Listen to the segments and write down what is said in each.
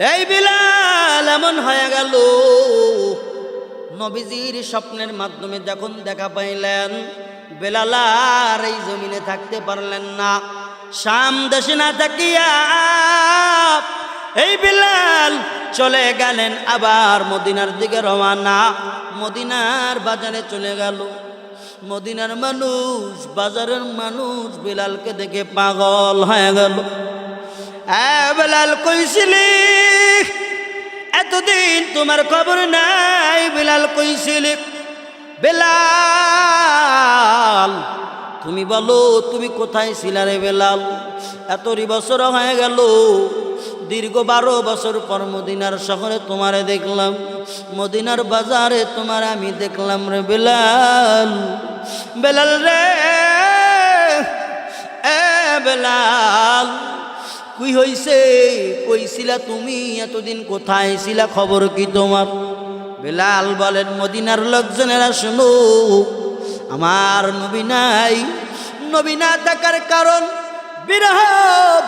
এই বিলাল, এমন হয়ে গেল। নবীজির স্বপ্নের মাধ্যমে যখন দেখা পাইলেন, বেলাল আর এই জমিনে থাকতে পারলেন না। শাম দেশে না থাকিয়া এই বিলাল চলে গেলেন, আবার মদিনার দিকে রওনা। মদিনার বাজারে চলে গেল। মদিনার মানুষ, বাজারের মানুষ বিলালকে দেখে পাগল হয়ে গেল। বেলাল কইছিলি এতদিন তোমার খবর নাই, বেলাল কইছিলি বেলাল, তুমি বলো, তুমি কোথায় ছিলা রে বেলাল? এতরি বছর হয়ে গেল, দীর্ঘ বারো বছর পর মদিনার শহরে তোমারে দেখলাম। মদিনার বাজারে তোমার আমি দেখলাম রে বেলাল। বেলাল রে, এ বেলাল কি হইছে? কইছিলা তুমি, এতদিন কোথায় ছিলা? খবর কি তোমার? বেলাল বলেন, মদিনার লোকজনেরা, শুনো, আমার নবী নাই। নবী না থাকার কারণ বিরহ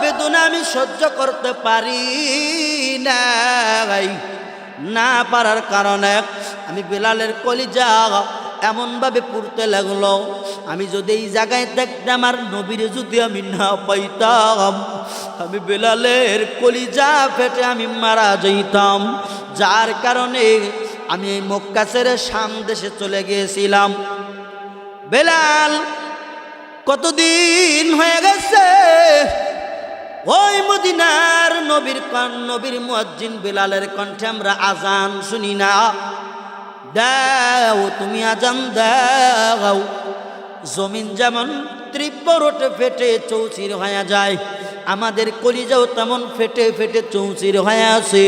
বেদনা আমি সহ্য করতে পারি নাই। না পারার কারণে আমি বেলালের কলিজা এমনভাবে পুড়তে লাগল, আমি যদি এই জায়গায় দেখতাম আর নবীর যদি আমি না পাইতাম, আমি বেলালের কলিজা ফেটে আমি মারা যাইতাম। যার কারণে আমি এই মক্কা ছেড়ে দেশে চলে গিয়েছিলাম। বেলাল, কতদিন হয়ে গেছে? ওই মদিনার নবীর কন, নবীর মুয়াজ্জিন বেলালের কণ্ঠে আমরা আজান শুনি না। দাও, তুমি আজান দাও। জমিন যেমন তীব্র রোটে ফেটে চৌচির হয়ে যায়, আমাদের কলিজাও তেমন ফেটে ফেটে চৌচির হয়ে আছে।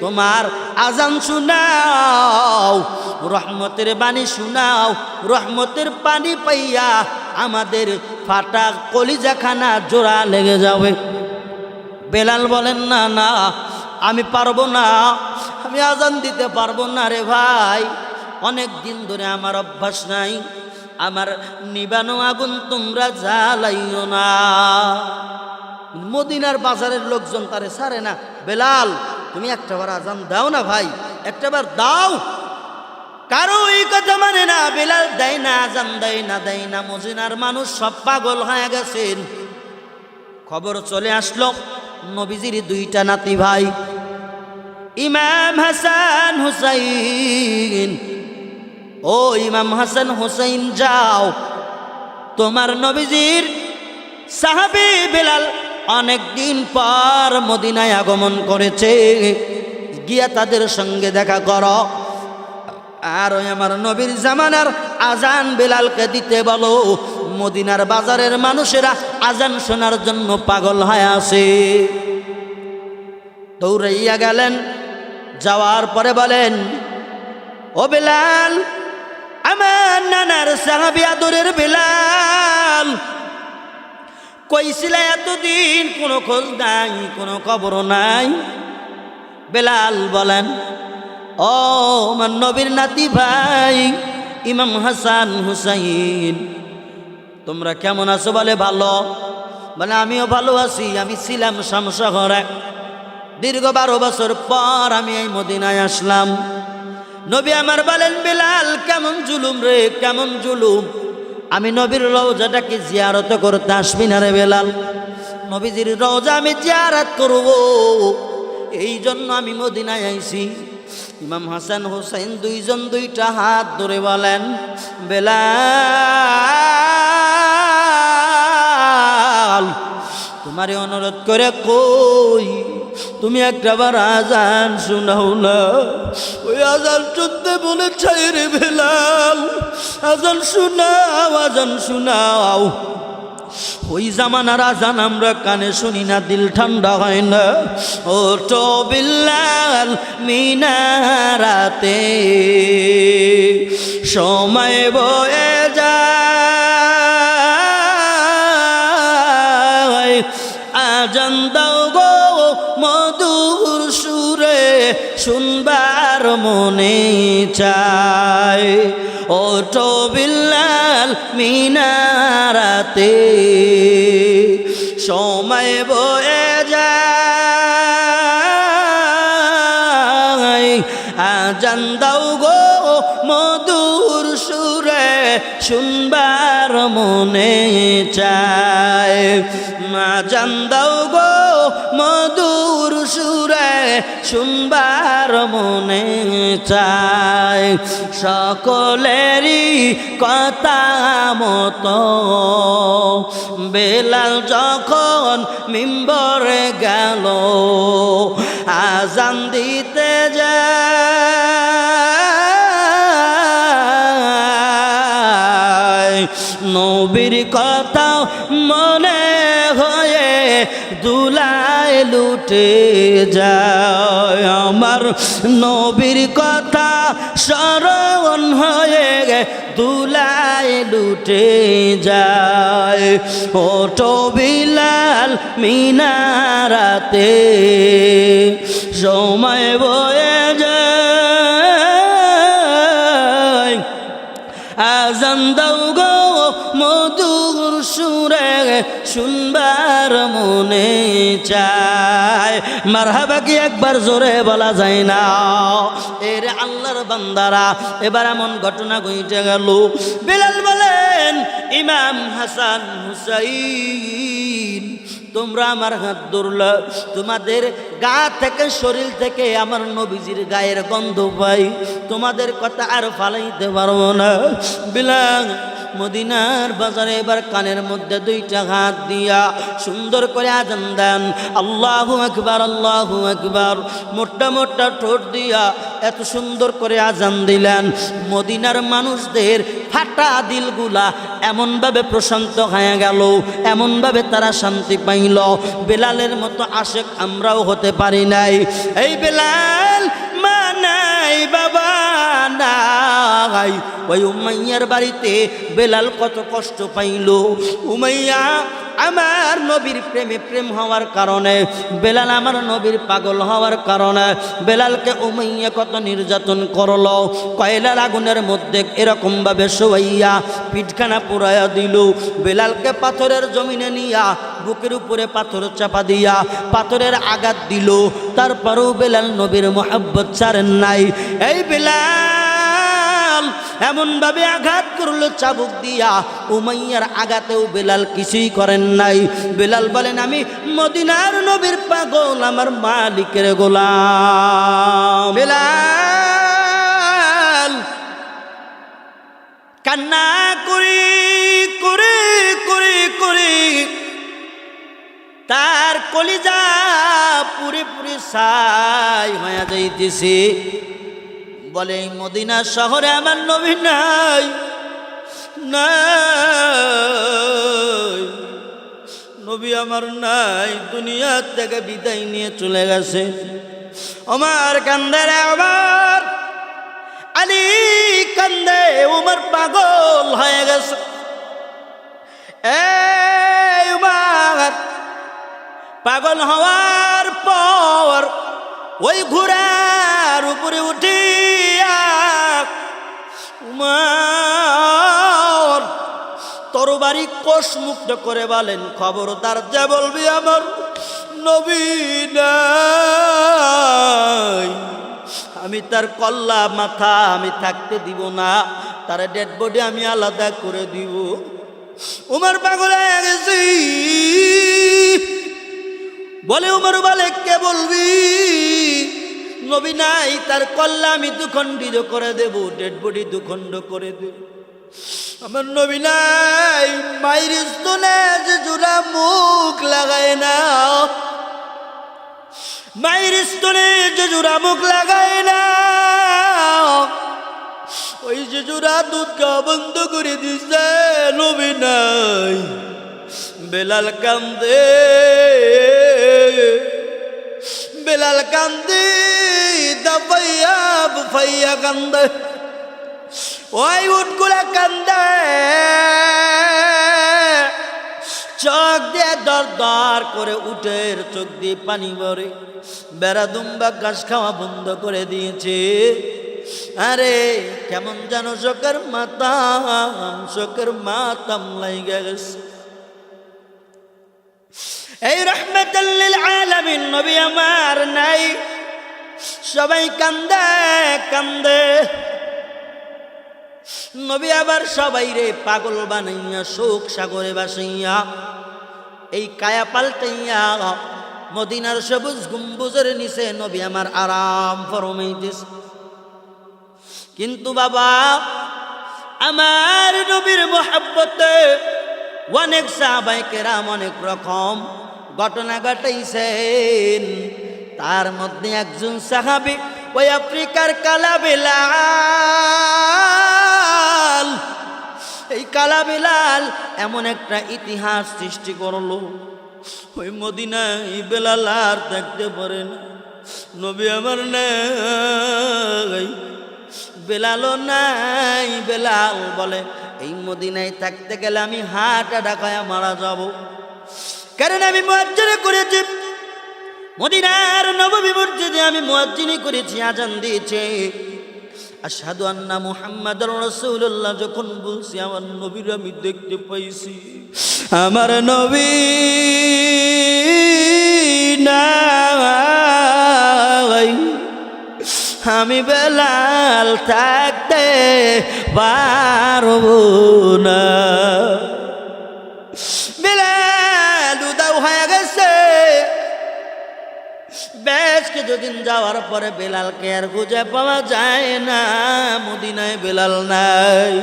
তোমার আজান শুনাও, রহমতের বাণী শুনাও, রহমতের পানি পাইয়া আমাদের ফাটা কলিজাখানা জোড়া লেগে যাবে। বেলাল বলেন, না না, আমি পারব না। আমি আজান দিতে পারব না রে ভাই। অনেক দিন ধরে আমার অভ্যাস নাই। আমার নিবানো আগুন তোমরা জ্বালাইও না। মদিনার বাজারের লোকজন তারে সারে না। বেলাল, তুমি একটাবার আজান দাও না ভাই। একটাবার দাও। কারও এই কথা মানে না, বেলাল দেয় না, আজান দেয় না দেয় না। মদিনার মানুষ সব পাগল হয়ে গেছেন। খবর চলে আসলো। নবীজির দুইটা নাতি ভাই। ইমাম হাসান হুসাইন। ও ইমাম হাসান হুসাইন, যাও। তোমার নবীজির সাহাবি বেলাল অনেক দিন পর মদিনায় আগমন করেছে। গিয়া তাদের সঙ্গে দেখা করো। আর ওই আমার নবীর জামানার আজান বেলালকে দিতে বলো। মদিনার বাজারের মানুষেরা আজান শোনার জন্য পাগল হয়ে আসে দৌড়াইয়া গেলেন। যাওয়ার পরে বলেন, ও বেলাল, আমার নানার সাহাবি আদরের বেলাল, কইছিল এতদিন কোনো খোঁজ নাই, কোনো খবর নাই? বেলাল বলেন, ও আমার নবীর নাতি ভাই, ইমাম হাসান হুসাইন, তোমরা কেমন আছো বলে ভালো? মানে আমিও ভালো আছি, আমি ছিলাম শামশহরে। দীর্ঘ বারো বছর পর আমি এই মদিনায় আসলাম। নবী আমার বলেন, বিলাল, কেমন জুলুম রে? কেমন জুলুম? আমি নবীর রওজাটাকে জিয়ারত করতে আসবি না রে বেলাল। নবীজির রওজা আমি জিয়ারত করব। এই জন্য আমি মদিনায় আইছি। ইমাম হাসান হোসেন দুইজন দুইটা হাত ধরে বলেন, বেলাল, তোমারে অনুরোধ করে কই? তুমি একটাবার আজান শোনাও না। ওই আজান শুনতে বলে চাই রে বেলাল আজান শোনাও আজান শোনাও। ওই জামানার আজান আমরা কানে শুনি না, দিল ঠান্ডা হয় না। ও তো বিল্লাল মিনারাতে সময় বয়ে মনে চায়। ও তো বিল্লাল মিনারাতে সময় বয়ে যায়। আজান দাও গো মধুর সুরে শুনবার মনে চায়। আজান দাও গো মধুর সুরে শুনবার মনে চায় সকলেরই কথা মতো। বেলাল যখন মিম্বরে গেল, আজান দিতে যায়। নবীর কথা মনে হয়ে দুলায় লুটে যায়। আমার নবীর কথা স্মরণ হয়ে গে, দুলায় লুটে যায়। ওটো বিলাল মিনারাতে, সময় বয়ে যায়। আজান দাও গো মধুর সুরে, শুনবার মনে চায়। মারহাবা কি একবার জোরে বলা যায় না। এর আল্লাহর বান্দারা, এবার এমন ঘটনা ঘটে গেল। বিলাল বলেন, ইমাম হাসান হুসাইন, তোমরা আমার হাত ধরল। তোমাদের গা থেকে, শরীর থেকে আমার নবীজির গায়ের গন্ধ পাই। তোমাদের কথা আর ফালাইতে পারব না। বিলাং মদিনার বাজারে এবার কানের মধ্যে দুইটা হাত দিয়া সুন্দর করে আজান দেন। আল্লাহু আকবার আল্লাহু আকবার। মোটা মোটা ঠোঁট দিয়া এত সুন্দর করে আজান দিলেন। মদিনার মানুষদের ফাটা দিলগুলা এমনভাবে প্রশান্ত হয়ে গেল, এমনভাবে তারা শান্তি পাইল। বেলালের মতো আশেক আমরাও হতে পারি নাই। এই বেলাল মানাই বাবা নাই। ওই উমাইয়ার বাড়িতে বেলাল কত কষ্ট পাইল। উমাইয়া আমার নবীর প্রেমে প্রেম হওয়ার কারণে, বেলাল আমার নবীর পাগল হওয়ার কারণে, বেলালকে উমাইয়া কত নির্যাতন করল, কয়লার আগুনের মধ্যে এরকমভাবে শোয়াইয়া পিঠখানা পুরাইয়া দিল। বেলালকে পাথরের জমিনে নিয়া বুকের উপরে পাথর চাপা দিয়া পাথরের আঘাত দিল। তারপরেও বেলাল নবীর মোহাব্বত ছাড়েন নাই। এই বেলাল এমন ভাবে আঘাত করল চাবুক দিয়া। উমাইয়ার আঘাতেও বেলাল কিছুই করেন নাই। বেলাল বলেন, আমি মদিনার নবীর পাগল, আমার মালিকের গোলাম। বেলাল কান্না করি, করে করে করে তার কলিজা পুরে পুরে সাই হয়ে যাইতেছে। বলে, মদিনা শহরে আমার নবী নাই নাই। নবী আমার নাই, দুনিয়া থেকে বিদায় নিয়ে চলে গেছে। আমার কান্দে রে আমার আলী কান্দে উমর পাগল হয়ে গেছে। পাগল হওয়ার পর ওই ঘোড়ার উপরে উঠিয়া উমার তরবারি কোষ মুক্ত করে বলেন, খবরদার যা বলবি আমার। নবী আমি তার কল্লা মাথা আমি থাকতে দিব না, তার ডেড বডি আমি আলাদা করে দিব। উমার পাগল গেছি। বলে, উমর বলে কে বলবি নবী নাই, তার কল্লা আমি দুখণ্ডিত করে দেব ডেড বডি দুখণ্ড করে দেব। আমার নবী নাই, মায়ের স্তনে যে জোড়া মুখ লাগায় না। মায়ের স্তনে যে জোড়া মুখ লাগায় না। ওই যে জোড়া দুধ বন্ধ করে দিছে নবী নাই। বেলাল কান্দে বেলাল কান্দে। দাবাইয়া বুফাইয়া কান্দে। ওই উঠগুলা কান্দে। চোখ দিয়ে দর দর করে উঠের চোখ দিয়ে পানি ভরে। বেড়া দুম্বা ঘাস খাওয়া বন্ধ করে দিয়েছে। আরে, কেমন যেন চোখের মাতাম চোখের মাতাম লাইগা গেছে। এই রহমতুল্লিল আলামিন নবী আমার নাই। সবাই কান্দে কান্দে। নবী আবার সবাই রে পাগল বানাইয়া, শোক সাগরে বাসাইয়া এই কায়া পাল্টাইয়া মদিনার সবুজ গম্বুজের নিচে নবী আমার আরাম ফরমাইতেছে। কিন্তু বাবা, আমার নবীর মোহাব্বতে অনেক সাহাবাই কেরাম অনেক রকম ঘটনা ঘটাইছেন। তার মধ্যে একজন সাহাবি, ওই আফ্রিকার কালা বিলাল এই কালা বিলাল এমন একটা ইতিহাস সৃষ্টি করল। ওই মদিনায় বেলাল আর দেখতে পারে না। নবী আমার নাই। বেলালও নাই। বেলাল বলে, এই মদিনায় থাকতে গেলে আমি হাট ডাকায় মারা যাব। কারণ আমি মোয়াজ্জিনে করেছি। মদিনার নবমী মসজিদে আমি মোয়াজ্জিনি করেছি, আজান দিয়েছে। আসাদু আন্না মুহাম্মদ রসুল্লাহ যখন বলছি, আমার নবীর আমি দেখতে পাইছি, আমার নবী আমি বেলাল থাকতে পারব না। কিছুদিন যাওয়ার পরে বেলালকে আর খুঁজে পাওয়া যায় না, মদিনায় বেলাল নাই।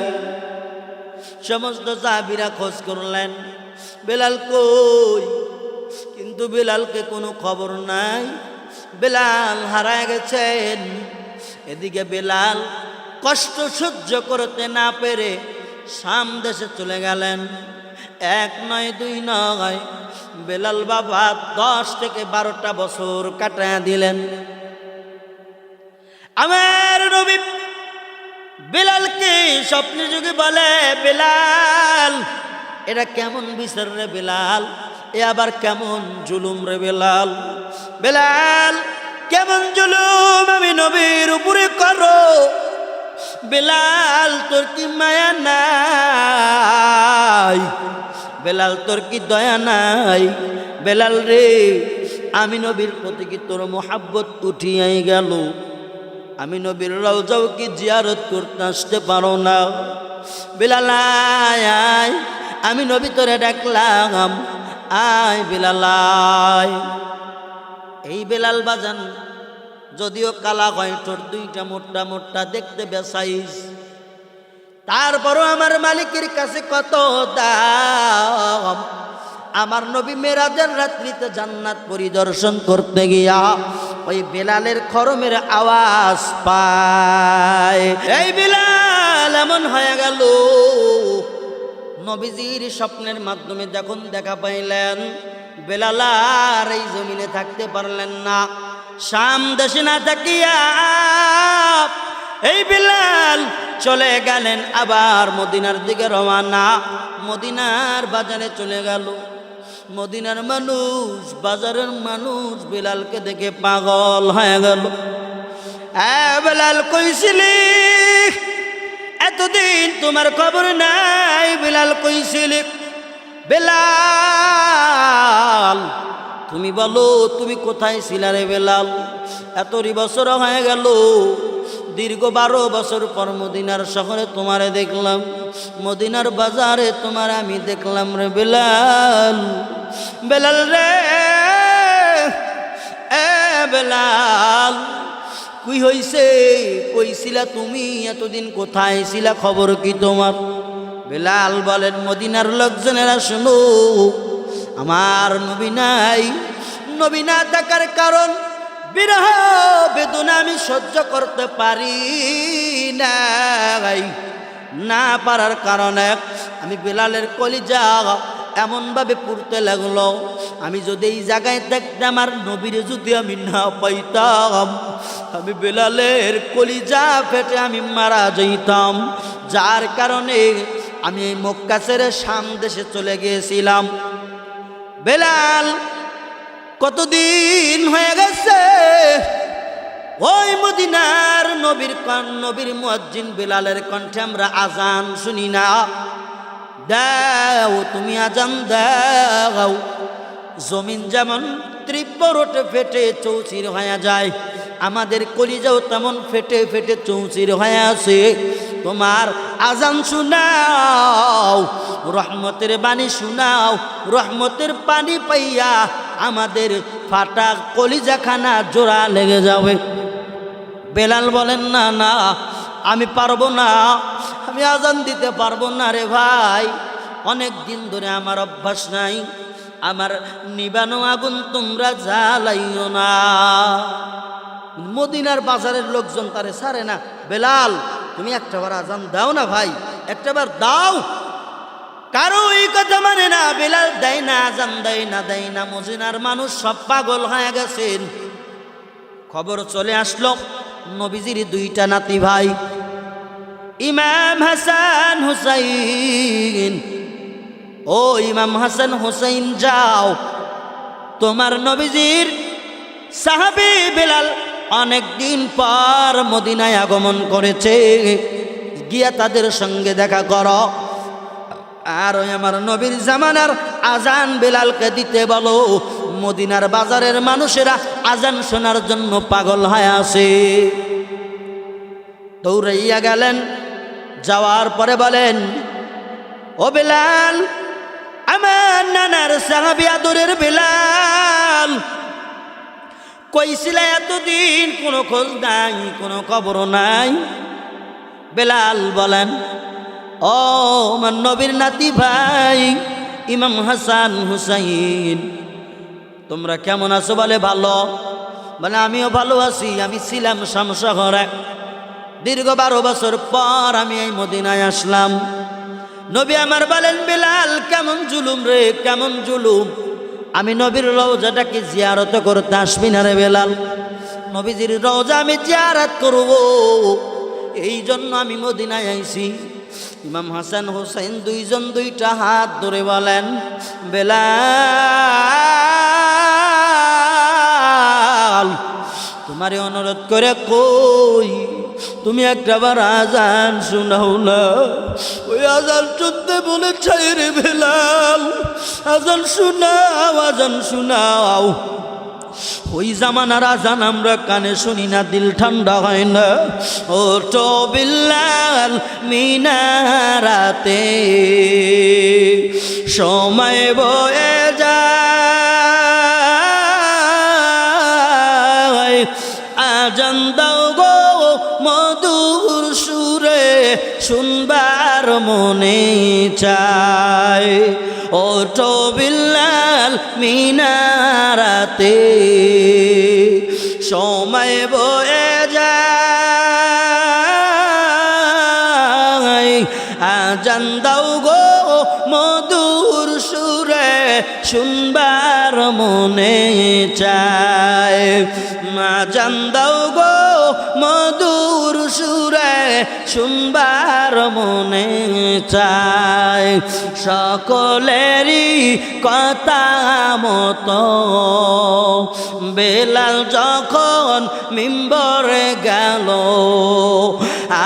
সমস্ত সাহাবিরা খোঁজ করলেন, বেলাল কই? কিন্তু বেলালকে কোনো খবর নাই। বেলাল হারায় গেছেন। এদিকে বেলাল কষ্ট সহ্য করতে না পেরে সাম দেশে চলে গেলেন। এক নয়, দুই নয়। বেলাল বাবা দশ থেকে বারোটা বছর কাটায় দিলেন। আমার নবী বেলালকে স্বপ্নে যুগে বলে, বেলাল, এটা কেমন বিচার রে বেলাল? এ আবার কেমন জুলুম রে বেলাল? বেলাল, কেমন জুলুম আমি নবীর উপরে করো? বেলাল, তোর কি মায়া নাই? বেলাল, তোর কি দয়া নাই? বেলাল রে, আমি নবীর প্রতি কি তোর মোহাব্বত উঠিয়াই গেল? আমি নবীর রওজাও কি জিয়ারত করতে আসতে পারো না? বেলাল, আয় আমি নবী তোরে ডাকলাম। আয়, বেলাল এই বেলাল বাজান, যদিও কালা হয়, তোর দুইটা মোটা মোটা দেখতে বেসাইস তারপরও আমার মালিকের কাছে কত দাম? আমার নবী মেরাজের রাত্রিতে জান্নাত পরিদর্শন করতে গিয়া ওই বেলালের খরমের আওয়াজ পায়। এই বেলাল, এমন হয়ে গেল। নবীজির স্বপ্নের মাধ্যমে যখন দেখা পাইলেন, বেলাল আর এই জমিনে থাকতে পারলেন না। শাম দেশে না থাকিয়া এই বিলাল চলে গেলেন আবার মদিনার দিকে রওয়ানা। মদিনার বাজারে চলে গেল। মদিনার মানুষ, বাজারের মানুষ বিলালকে দেখে পাগল হয়ে গেল। বেলাল কইছিলি এতদিন তোমার খবর নাই, বিলাল কইছিলি বেলাল, তুমি বলো, তুমি কোথায় ছিলা রে বেলাল? এতরি বছর হয়ে গেল দীর্ঘ বারো বছর পর মদিনার শহরে তোমারে দেখলাম। মদিনার বাজারে তোমার আমি দেখলাম রে বেলাল। বেলাল রে, এ বেলাল কুই হইছে? কইছিলা তুমি এতদিন কোথায় ছিলা? খবর কি তোমার? বেলাল বলেন, মদিনার লোকজনেরা শুনো আমার নবী নাই। নবী না থাকার কারণ বিরহ বেদনা আমি সহ্য করতে পারি নাই। না পারার কারণে আমি বেলালের কলিজা এমনভাবে পুড়তে লাগল। আমি যদি এই জায়গায় দেখতাম আর নবীরে যদি আমি না পাইতাম, আমি বেলালের কলিজা ফেটে আমি মারা যাইতাম। যার কারণে আমি এই মক্কা ছেড়ে সাম দেশে চলে গিয়েছিলাম। বেলাল কতদিন হয়ে গেছে? ওই মদিনার নবীর কন, নবীর মুয়াজ্জিন বিলালের কণ্ঠে আমরা আজান শুনি না। দাও তুমি আজান দাও। জমিন যেমন তীব্র রোটে ফেটে চৌচির হয়ে যায়, আমাদের কলিজাও তেমন ফেটে ফেটে চৌচির হয়ে আছে। তোমার আজান শুনাও, রহমতের বাণী শুনাও, রহমতের পানি পাইয়া আমাদের ফাটা কলিজাখানা জোড়া লেগে যাবে। বেলাল বলেন, না না, আমি পারব না, আমি আজান দিতে পারব না রে ভাই। অনেক দিন ধরে আমার অভ্যাস নাই, আমার নিবানো আগুন তোমরা জ্বালাইও না। মদিনার বাজারের লোকজন তারে সারে না। বেলাল, তুমি একটাবার আজান দাও না ভাই একটাবার দাও কথা মানে না, বেলাল দেয় না, আজান দেয় না দেয় না মদিনার মানুষ সব পাগল হয়ে গেছেন। খবর চলে আসলো, নবীজির দুইটা নাতি ভাই, ইমাম হাসান হুসাইন। ও ইমাম হাসান হুসাইন, যাও। তোমার নবীজির সাহাবি বেলাল অনেক দিন পর মদিনায় আগমন করেছে। গিয়া তাদের সঙ্গে দেখা করো। আর ওই আমার নবীর জামানার আজান বেলালকে দিতে বলো। মদিনার বাজারের মানুষেরা আজান শোনার জন্য পাগল হয়ে আসে দৌড়াইয়া গেলেন, যাওয়ার পরে বলেন, ও বেলাল, আমার নানার সাহাবি আদরের বেলাল কইছিল এতদিন? কোনো খোঁজ নাই, কোনো খবর নাই? বেলাল বলেন ও আমার নবীর নাতি ভাই, ইমাম হাসান হুসাইন, তোমরা কেমন আছো বলে ভালো? বলে, আমিও ভালো আছি, আমি ছিলাম শামশহরে। দীর্ঘ বারো বছর পর আমি এই মদিনায় আসলাম। নবী আমার বলেন, বিলাল, কেমন জুলুম রে, কেমন জুলুম? আমি নবীর রওজাটাকে জিয়ারত করতে আসবি না রে বেলাল? নবীজির রওজা আমি জিয়ারত করব। এই জন্য আমি মদিনায় আইছি। ইমাম হাসান হোসেন দুইজন দুইটা হাত ধরে বলেন, বেলাল তোমারে অনুরোধ করে কই? তুমি একটাবার আজান শোনাও না। ওই আজান শুনতে বলে চাই রে বেলাল, আজান শোনাও আজান শোনাও। ওই জামানার আজান আমরা কানে শুনি না, দিল ঠান্ডা হয় না। ও তো বিল্লাল মিনারাতে সময় বয়ে যায়। আজান গো মধুর সুরে শুনবার মনে চায়। ও তো চায়। আজান দাও গো মধুর সুরে শুনবার মনে চায়। সকলেরই কথা মতো। বেলাল যখন মিম্বরে গেল,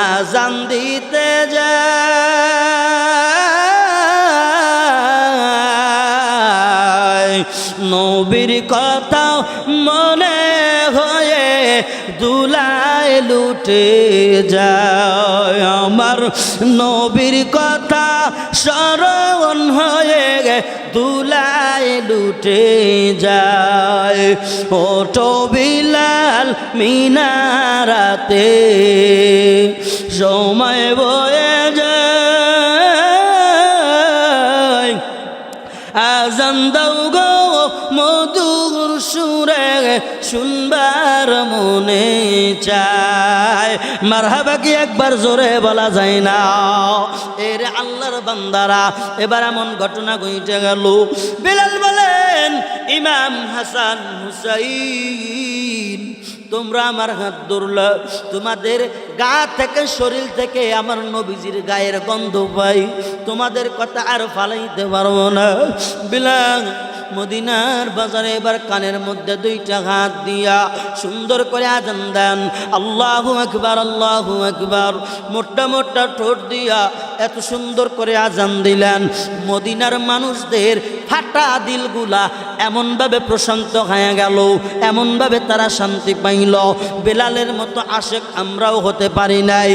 আজান দিতে যায়। নবীর কথা লুটে যায়। আমার নবীর কথা স্মরণ হয়ে গে, দুলায় লুটে যায়। ওটো বিলাল মিনারাতে সময় বয়ে যায়। আজান দাও গো মধুর সুরে শুনবার মনে চায়। মারহাবা কি একবার জোরে বলা যায় না। এর আল্লাহর বান্দারা, এবার এমন ঘটনা ঘটে গেল। বিলাল বলেন, ইমাম হাসান হুসাইন, তোমরা আমার হাত ধরলা। তোমাদের গা থেকে, শরীর থেকে আমার নবীজির গায়ের গন্ধ পাই। তোমাদের কথা আর ফালাইতে পারব না। বিলাং মদিনার বাজারে এবার কানের মধ্যে দুইটা হাত দিয়া সুন্দর করে আজান দেন। আল্লাহ একবার আল্লাহ একবার মোটা মোটা ঠোঁট দিয়া এত সুন্দর করে আজান দিলেন। মদিনার মানুষদের ফাটা দিলগুলা এমনভাবে প্রশান্ত হয়ে গেল, এমনভাবে তারা শান্তি পাইল। বেলালের মতো আশেক আমরাও হতে পারি নাই।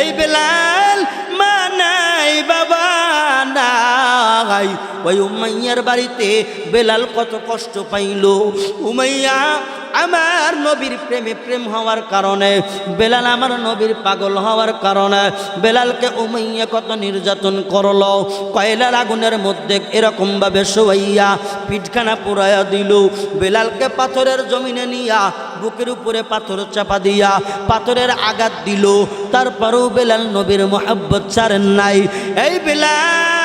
এই বেলাল মা নাই, বাবা নাই ওই উমাইয়ার বাড়িতে বেলাল কত কষ্ট পাইল। উমাইয়া আমার নবীর প্রেমে প্রেম হওয়ার কারণে, বেলাল আমার নবীর পাগল হওয়ার কারণে, বেলালকে উমাইয়া কত নির্যাতন করল। কয়লার আগুনের মধ্যে এরকমভাবে শোয়াইয়া পিঠখানা পুরাইয়া দিল। বেলালকে পাথরের জমিনে নিয়া বুকের উপরে পাথর চাপা দিয়া পাথরের আঘাত দিল। তারপরেও বেলাল নবীর মোহাব্বত ছাড়েন নাই। এই বেলাল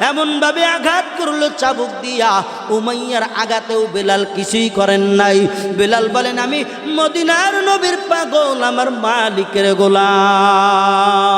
এমনভাবে আঘাত করল চাবুক দিয়া। উমাইয়ার আঘাতেও বেলাল কিছুই করেন নাই। বেলাল বলেন, আমি মদিনার নবীর পাগল, আমার মালিকের গোলাম।